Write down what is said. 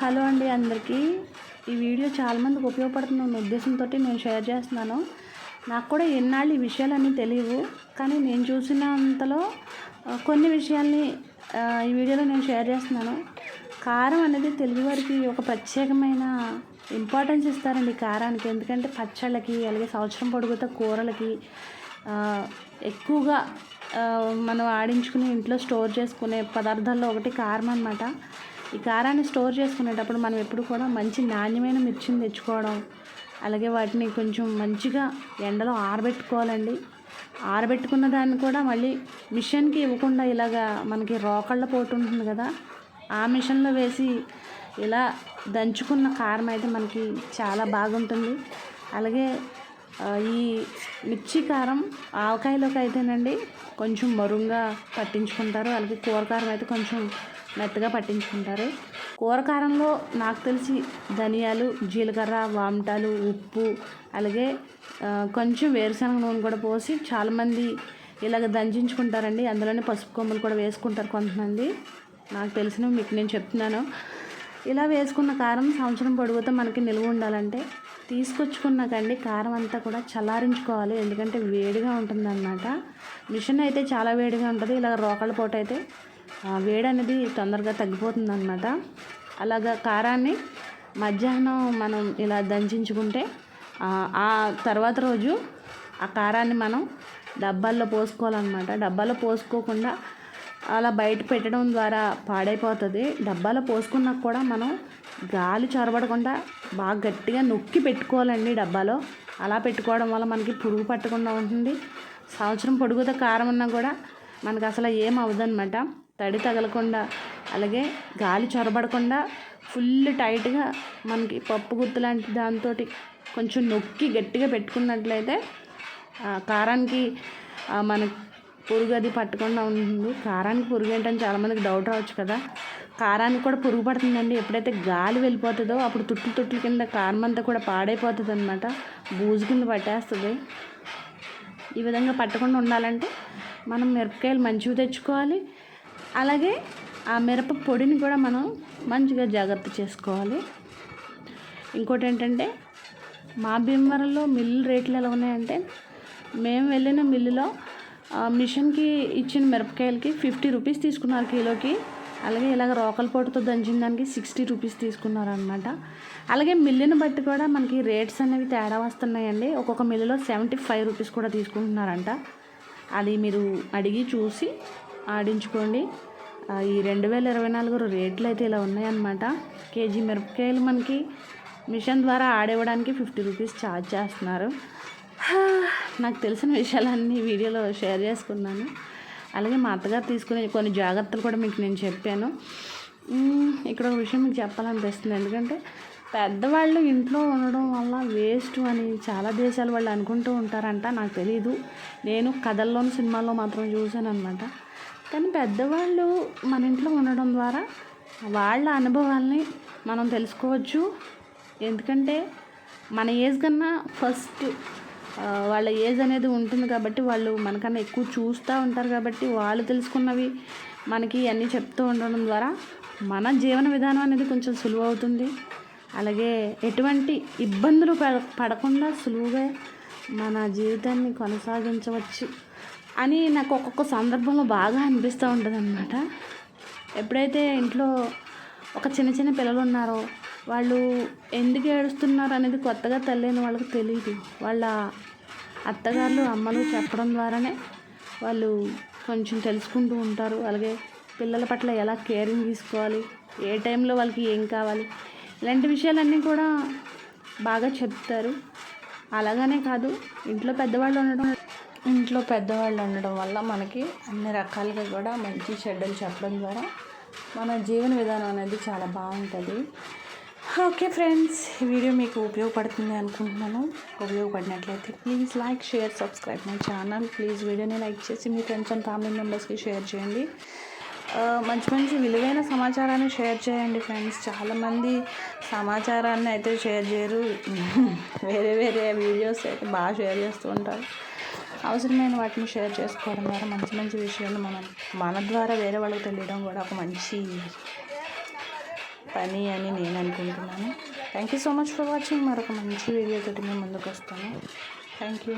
Hello అండి అందరికీ. ఈ వీడియో చాలామందికి ఉపయోగపడుతున్న ఉద్దేశంతో నేను షేర్ చేస్తున్నాను. నాకు కూడా ఎన్నాళ్ళు ఈ విషయాలన్నీ తెలియవు. కానీ నేను చూసినంతలో కొన్ని విషయాల్ని ఈ వీడియోలో నేను షేర్ చేస్తున్నాను. కారం అనేది తెలుగువారికి ఒక ప్రత్యేకమైన ఇంపార్టెన్స్ ఇస్తారండి కారానికి. ఎందుకంటే పచ్చళ్ళకి అలాగే సంవత్సరం పొడుగుతా కూరలకి ఎక్కువగా మనం ఆడించుకుని ఇంట్లో స్టోర్ చేసుకునే పదార్థాల్లో ఒకటి కారం అనమాట ఈ కారాన్ని స్టోర్ చేసుకునేటప్పుడు మనం ఎప్పుడు కూడా మంచి నాణ్యమైన మిర్చిని తెచ్చుకోవడం అలాగే వాటిని కొంచెం మంచిగా ఎండలో ఆరబెట్టుకోవాలండి. ఆరబెట్టుకున్న దాన్ని కూడా మళ్ళీ మిషన్కి ఇవ్వకుండా ఇలాగా మనకి రోకళ్ళ పోటు ఉంటుంది కదా ఆ మిషన్లో వేసి ఇలా దంచుకున్న కారం అయితే మనకి చాలా బాగుంటుంది. అలాగే ఈ మిర్చి కారం ఆవకాయలోకి అయితేనండి కొంచెం మరుంగా పట్టించుకుంటారు అలాగే కూర కారం అయితే కొంచెం మెత్తగా పట్టించుకుంటారు. కూర కారంలో నాకు తెలిసి ధనియాలు జీలకర్ర వామటాలు ఉప్పు అలాగే కొంచెం వేరుశనగ నూనె కూడా పోసి చాలామంది ఇలాగ దంచించుకుంటారండి అందులోనే పసుపు కొమ్ములు కూడా వేసుకుంటారు కొంతమంది. నాకు తెలిసినవి మీకు నేను చెప్తున్నాను. ఇలా వేసుకున్న కారం సంవత్సరం పొడుగుతో మనకి నిల్వ ఉండాలంటే తీసుకొచ్చుకున్నాకండి కారం అంతా కూడా చల్లారించుకోవాలి. ఎందుకంటే వేడిగా ఉంటుందన్నమాట. మిషన్ అయితే చాలా వేడిగా ఉంటుంది. ఇలా రోకళ్ళ పూట అయితే వేడి అనేది తొందరగా తగ్గిపోతుంది అనమాట అలాగా కారాన్ని మధ్యాహ్నం మనం ఇలా దంచించుకుంటే ఆ, తర్వాత రోజు ఆ కారాన్ని మనం డబ్బాల్లో పోసుకోవాలన్నమాట. డబ్బాలో పోసుకోకుండా అలా బయట పెట్టడం ద్వారా పాడైపోతుంది. డబ్బాలో పోసుకున్నా కూడా మనం గాలి చొరబడకుండా బాగా గట్టిగా నొక్కి పెట్టుకోవాలండి డబ్బాలో. అలా పెట్టుకోవడం వల్ల మనకి పురుగు పట్టకుండా ఉంటుంది. సంవత్సరం పొడుగుతో కారం ఉన్నా కూడా మనకు అసలు ఏం అవ్వదన్నమాట. తడి తగలకుండా అలాగే గాలి చొరబడకుండా ఫుల్ టైట్గా మనకి పప్పు గుత్తు లాంటి దాంతో కొంచెం నొక్కి గట్టిగా పెట్టుకున్నట్లయితే కారానికి మన పురుగు అది పట్టకుండా ఉంటుంది. కారానికి పురుగు ఏంటని చాలామందికి డౌట్ రావచ్చు కదా. కారానికి కూడా పురుగు పడుతుందండి. ఎప్పుడైతే గాలి వెళ్ళిపోతుందో అప్పుడు తుట్లు తుట్లు కింద కారం అంతా కూడా పాడైపోతుంది అనమాట బూజు కింద పట్టేస్తుంది. ఈ విధంగా పట్టకుండా ఉండాలంటే మనం మిరపకాయలు మంచివి తెచ్చుకోవాలి. అలాగే ఆ మిరప పొడిని కూడా మనం మంచిగా జాగ్రత్త చేసుకోవాలి. ఇంకోటి ఏంటంటే మా భీమవరంలో మిల్లు రేట్లు ఎలా ఉన్నాయంటే మేము వెళ్ళిన మిల్లులో మిషన్కి ఇచ్చిన మిరపకాయలకి ఫిఫ్టీ రూపీస్ తీసుకున్నారు కిలోకి. అలాగే ఇలాగ రోకల పొట్టుతో దంచిన దానికి సిక్స్టీ రూపీస్ తీసుకున్నారనమాట అలాగే మిల్లుని బట్టి కూడా మనకి రేట్స్ అనేవి తేడా వస్తున్నాయండి. ఒక్కొక్క మిల్లులో సెవెంటీ ఫైవ్ రూపీస్ కూడా తీసుకుంటున్నారంట. అది మీరు అడిగి చూసి ఆడించుకోండి. ఈ రెండు వేల ఇరవై నాలుగు రేట్లు అయితే ఇలా ఉన్నాయన్నమాట. కేజీ మిరపకాయలు మనకి మిషన్ ద్వారా ఆడివ్వడానికి ఫిఫ్టీ రూపీస్ ఛార్జ్ చేస్తున్నారు. నాకు తెలిసిన విషయాలన్నీ వీడియోలో షేర్ చేసుకున్నాను. అలాగే మా అత్తగారు తీసుకునే కొన్ని జాగ్రత్తలు కూడా మీకు నేను చెప్పాను. ఇక్కడ ఒక విషయం మీకు చెప్పాలనిపిస్తుంది. ఎందుకంటే పెద్దవాళ్ళు ఇంట్లో ఉండడం వల్ల వేస్ట్ అని చాలా దేశాల వాళ్ళు అనుకుంటూ ఉంటారంట. నాకు తెలియదు నేను కథల్లోని సినిమాల్లో మాత్రం చూశాను అనమాట కానీ పెద్దవాళ్ళు మన ఇంట్లో ఉండడం ద్వారా వాళ్ళ అనుభవాల్ని మనం తెలుసుకోవచ్చు. ఎందుకంటే మన ఏజ్ కన్నా ఫస్ట్ వాళ్ళ ఏజ్ అనేది ఉంటుంది కాబట్టి వాళ్ళు మనకన్నా ఎక్కువ చూస్తూ ఉంటారు కాబట్టి వాళ్ళు తెలుసుకున్నవి మనకి అన్నీ చెప్తూ ఉండడం ద్వారా మన జీవన విధానం అనేది కొంచెం సులువు అవుతుంది. అలాగే ఎటువంటి ఇబ్బందులు పడ పడకుండా సులువుగా మన జీవితాన్ని కొనసాగించవచ్చు. అని నాకు ఒక్కొక్క సందర్భంలో బాగా అనిపిస్తూ ఉంటుంది అనమాట ఎప్పుడైతే ఇంట్లో ఒక చిన్న చిన్న పిల్లలు ఉన్నారో వాళ్ళు ఎందుకు ఏడుస్తున్నారు అనేది కొత్తగా తల్లిని వాళ్ళకి తెలియదు వాళ్ళ అత్తగారులు అమ్మలు చెప్పడం ద్వారానే వాళ్ళు కొంచెం తెలుసుకుంటూ ఉంటారు. అలాగే పిల్లల పట్ల ఎలా కేరింగ్ తీసుకోవాలి ఏ టైంలో వాళ్ళకి ఏం కావాలి ఇలాంటి విషయాలన్నీ కూడా బాగా చెప్తారు. అలాగనే కాదు ఇంట్లో పెద్దవాళ్ళు ఉండడం ఇంట్లో పెద్దవాళ్ళు ఉండడం వల్ల మనకి అన్ని రకాలుగా కూడా మంచి చెడ్డలు చెప్పడం ద్వారా మన జీవన విధానం అనేది చాలా బాగుంటుంది. ఓకే ఫ్రెండ్స్ ఈ వీడియో మీకు ఉపయోగపడుతుంది అనుకుంటున్నాను. ఉపయోగపడినట్లయితే please like share subscribe my channel. Please వీడియోని లైక్ చేసి మీ ఫ్రెండ్స్ అండ్ ఫ్యామిలీ మెంబర్స్కి షేర్ చేయండి. మంచి మంచి విలువైన సమాచారాన్ని షేర్ చేయండి ఫ్రెండ్స్. చాలామంది సమాచారాన్ని అయితే షేర్ చేయరు. వేరే వేరే వీడియోస్ అయితే బాగా షేర్ చేస్తూ ఉంటారు. అవసరమైన వాటిని షేర్ చేసుకోవడం ద్వారా మంచి మంచి విషయాలు మనం మన ద్వారా వేరే వాళ్ళకి తెలియడం కూడా ఒక మంచి పని అని నేను అనుకుంటున్నాను. Thank you so much for watching మరొక మంచి వీడియోతో మేము ముందుకు వస్తాను. Thank you